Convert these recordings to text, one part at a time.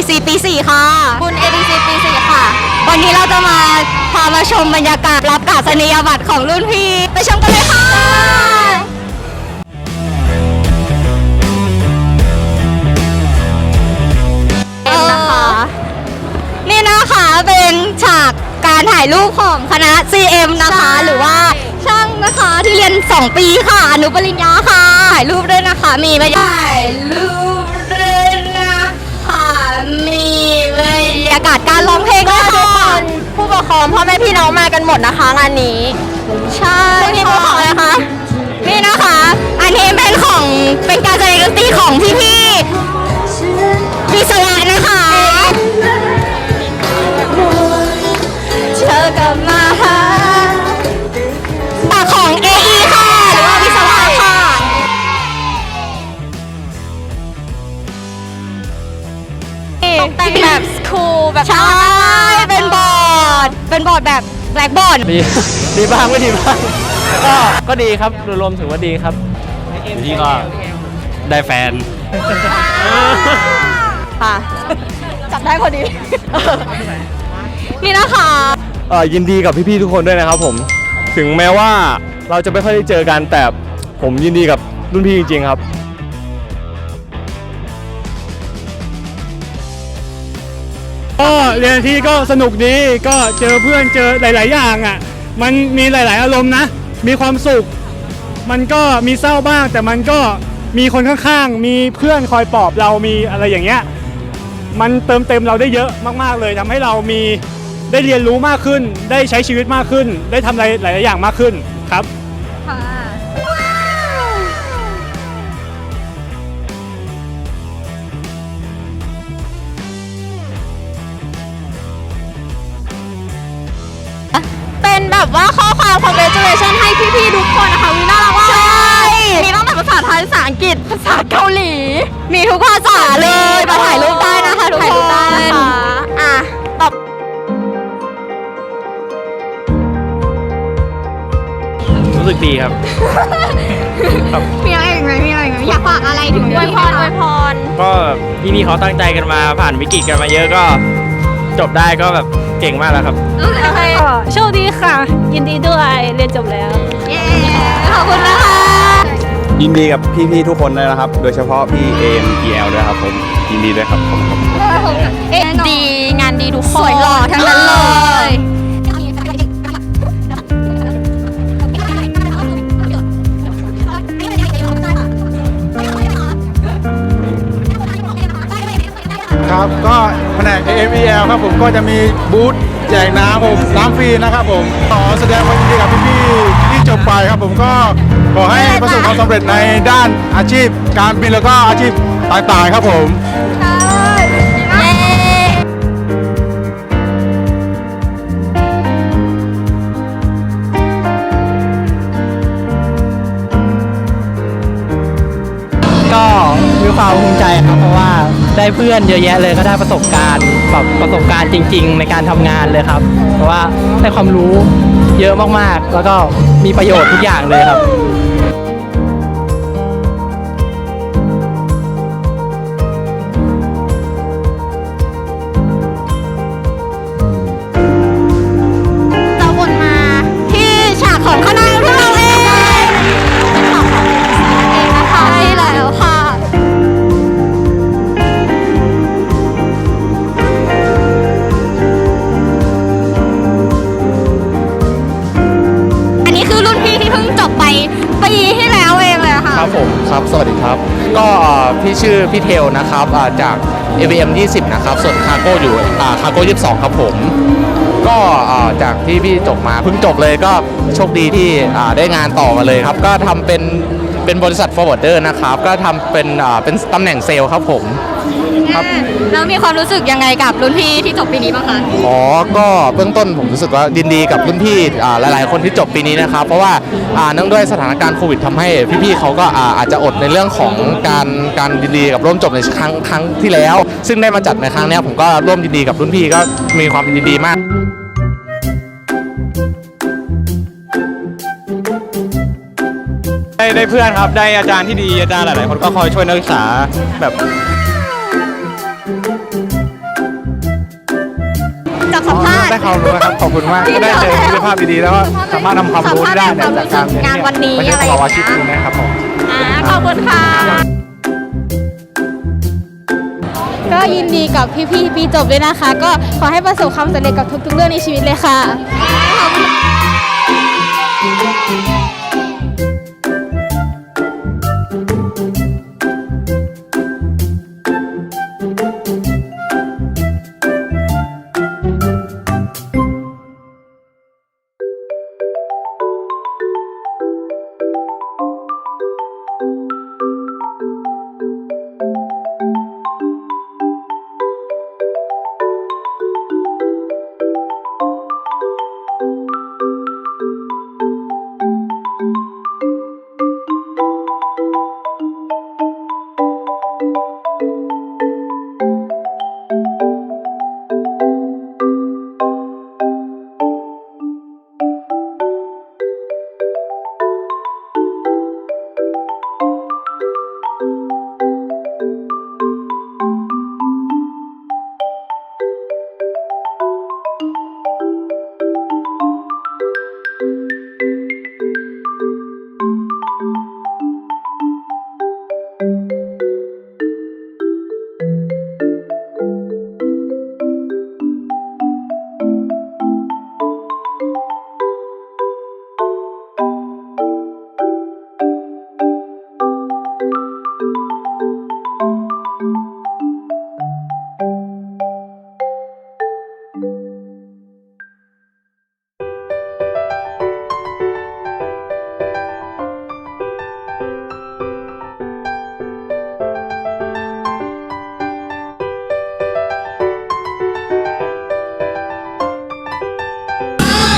ADC ปี 4 ค่ะ คุณ ADC ปี 4 ค่ะ วันนี้เราจะมาพามาชมบรรยากาศรับการศนียบัตรของรุ่นพี่ ไปชมกันเลยค่ะ เป็นนะคะ นี่นะคะเป็นฉากการถ่ายรูปของคณะ CM นะคะ หรือว่าช่างนะคะที่เรียน 2 ปีค่ะอนุปริญญาค่ะ ถ่ายรูปด้วยนะคะ มีบรรยากาศถ่ายรูปากาศการร้องเพลงด้วยค่ะผู้ปกครองพ่อแม่พี่น้องมากันหมดนะคะงานนี้ ใช่พี่ผู้ปกครองนะคะนี่นะคะ อันนี้เป็นของเป็นการแสดงดนตรีของพี่ๆวิศวะนะคะ ตกแต่งแบบคูลแบบใช่ เป็นบอร์ด เป็นบอร์ดแบบแบล็กบอร์ดดี ดีบ้างไม่ดีบ้าง ก็ก็ดีครับโดยรวมถือว่าดีครับ พี่ก็ได้แฟน ค่ะ จับได้พอดี นี่นะคะ เอ่อยินดีกับพี่ๆทุกคนด้วยนะครับผม ถึงแม้ว่าเราจะไม่ค่อยได้เจอกันแต่ผมยินดีกับรุ่นพี่จริงๆครับ ก็เรียนที่ก็สนุกดีก็เจอเพื่อนเจอหลาย ๆ อย่างอะ มันมีหลาย ๆ อารมณ์นะ มีความสุข มันก็มีเศร้าบ้าง แต่มันก็มีคนข้าง ๆ มีเพื่อนคอยปลอบเรามีอะไรอย่างเงี้ยมันเติมเต็มเราได้เยอะมาก ๆ เลยทำให้เรามีได้เรียนรู้มากขึ้น ได้ใช้ชีวิตมากขึ้น ได้ทำอะไรหลาย ๆ อย่างมากขึ้นครับ แบบว่าข้อความ congratulation ให้พี่ๆทุกคนนะคะวิน่ารักมากใช่มีตั้งแต่ภาษาไทยภาษาอังกฤษภาษาเกาหลี มีทุกภาษาเลยมาถ่ายรูปได้นะคะทุกคนถ่ายรูปได้นะคะ อะต่อรู้สึกดีครับ มีอะไรอีกไหมมีอะไรอีกไหมอยากฝากอะไรถึงอวยพรอวยพร ก็พี่นี่เขาตั้งใจกันมาผ่านวิกฤตกันมาเยอะก็ จบได้ก็แบบเก่งมากแล้วครับ โอเค ก็โชคดีค่ะ ยินดีด้วยเรียนจบแล้ว เย้ ขอบคุณนะคะ ยินดีกับพี่ๆทุกคนเลยนะครับ โดยเฉพาะพี่เอ็มพีเอลด้วยครับผมยินดีด้วยครับผมครับเอ็นดี งานดีทุกคนสวยหล่อทั้งนั้นเลย ครับ ก็แผนก AMEL ครับผมก็จะมีบูธแจกน้ำผมน้ำฟรีนะครับผมขอแสดงความยินดีกับพี่ๆที่จบไปครับผมก็ขอให้ประสบความสำเร็จในด้านอาชีพการบินแล้วก็อาชีพต่างๆครับผม เพื่อนเยอะแยะเลยก็ได้ประสบการณ์แบบประสบการณ์จริง ๆ ในการทำงานเลยครับ เพราะว่าได้ความรู้เยอะมากๆ แล้วก็มีประโยชน์ทุกอย่างเลยครับ ผมครับสวัสดีครับ ก็พี่ชื่อพี่เทลนะครับอ่าจาก AVM 20 นะครับ ส่วนคาโก้อยู่คาโก้22 ครับผม ก็จากที่พี่จบมาเพิ่งจบเลยก็โชคดีที่ได้งานต่อมาเลยครับ ก็ทำเป็นเป็นบริษัท forwarder นะครับ ก็ทำเป็นเป็นตำแหน่งเซลล์ครับผม ครับ แล้วมีความรู้สึกยังไงกับรุ่นพี่ที่จบปีนี้บ้างคะ อ๋อ ก็เบื้องต้นผมรู้สึกว่ายินดีกับรุ่นพี่อ่าหลาย ๆ คนที่จบปีนี้นะครับ เพราะว่าอ่าเนื่องด้วยสถานการณ์โควิดทำให้พี่ ๆเขาก็อ่าอาจจะอดในเรื่องของการการยินดีกับร่วมจบในครั้งครั้งที่แล้ว ซึ่งได้มาจัดในครั้งเนี้ยผมก็ร่วมยินดีกับรุ่นพี่ก็มีความยินดีมาก ได้ได้เพื่อนครับได้อาจารย์ที่ดีอาจารย์หลาย ๆ คนก็คอยช่วยนักศึกษาแบบ จากสัมภาษณ์ได้ความรู้นะครับขอบคุณมากก็ได้เจอมิตรภาพดีๆแล้วก็สามารถนำความรู้ได้เนี่ยจากการงานวันนี้ไม่อะใช่ไรขออย่างอาชีพเงี้ยนี้นะครับผมอ่าขอบคุณค่ะก็ยินดีกับพี่ๆปีจบด้วยนะคะ ก็ขอให้ประสบความสำเร็จกับทุกๆเรื่องในชีวิตเลยค่ะ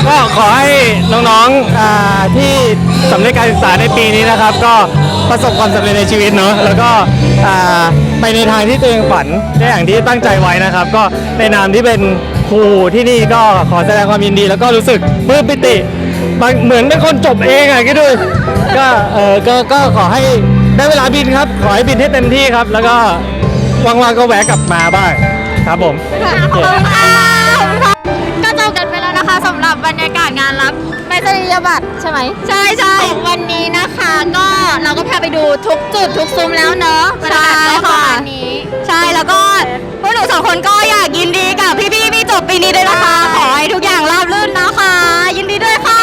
ก็ขอให้น้องๆอ่าที่สำเร็จการศึกษาในปีนี้นะครับ ก็ประสบความสำเร็จในชีวิตเนอะแล้วก็อ่าไปในทางที่ตัวเองฝันได้อย่างที่ตั้งใจไว้นะครับ ก็ในนามที่เป็นครูที่นี่ก็ขอแสดงความยินดี แล้วก็รู้สึกปลื้มปิติบเหมือนเป็นคนจบเองอะคิดดูก็เออก็ก็ขอให้ได้เวลาบินครับ ขอให้บินให้เต็มที่ครับ แล้วก็ว่างๆก็แวะกลับมาบ้างครับผมขอบคุณค่ะ แล้วนะคะสำหรับบรรยากาศงานรับใบสนียบัตรใช่ไหมใช่ใช่วันนี้นะคะ ก็เราก็พาไปดูทุกจุดทุกซุ้มแล้วเนอะใช่ค่ะใช่แล้วก็พวกหนูสองคนก็อยากยินดีกับพี่ๆที่จบปีนี้ด้วยนะคะ ขอให้ทุกอย่างราบรื่นนะคะ ยินดีด้วยค่ะ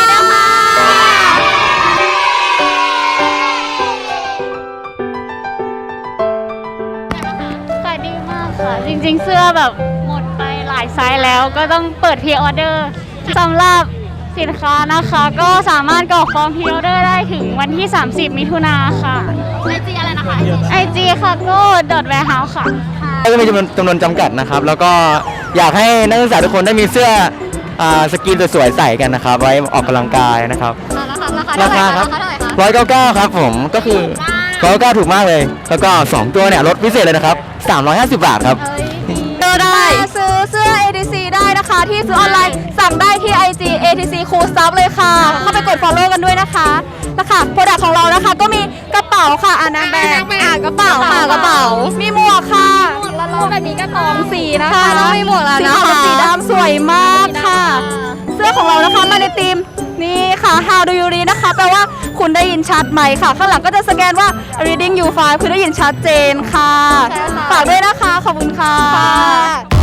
ขายดีมากค่ะ จริงๆเสื้อแบบหมดไปหลายไซส์แล้วก็ต้องเปิดพรีออเดอร์ สำหรับสินค้านะคะก็สามารถกรอกฟอร์มพรีออเดอร์ได้ถึงวันที่ 30 มิถุนาค่ะไอจีอะไรนะคะ IG ค่ะก็ dot warehouse ค่ะ ก็มีจำนวนจำนวนจำกัดนะครับ แล้วก็อยากให้นักศึกษาทุกคนได้มีเสื้ออ่าสกรีนสวยๆใส่กันนะครับ ไว้ออกกำลังกายนะครับ ราคาราคาราคาครับเท่าไหร่คะ ร้อยเก้าเก้าครับผมก็คือร้อยเก้าถูกมากเลย แล้วก็สองตัวเนี่ยลดพิเศษเลยนะครับ 350 บาทครับก็ได้ซื้อเสื้อ ATC ได้นะคะ ที่ซื้อออนไลน์สั่งได้ที่ IG ATC Cool Stuff เลยค่ะ เข้าไปกด follow กันด้วยนะคะนะคะโปรดักของเรานะคะ ก็มีกระเป๋าค่ะอันนั้นแบกอ่ากระเป๋าค่ะกระเป๋า มีหมวกค่ะแล้วเราแบบนี้ก็สองสีนะคะแล้วมีหมวกแล้วนะคะสีขาวกับสีดำสวยมากค่ะ เสื้อของเรานะคะมาในธีมนี่ค่ะ How do you read นะคะ แปลว่าคุณได้ยินชัดไหมค่ะ ข้างหลังก็จะสแกนว่า reading you fine คือได้ยินชัดเจนค่ะ ฝากด้วยนะคะ ขอบคุณค่ะ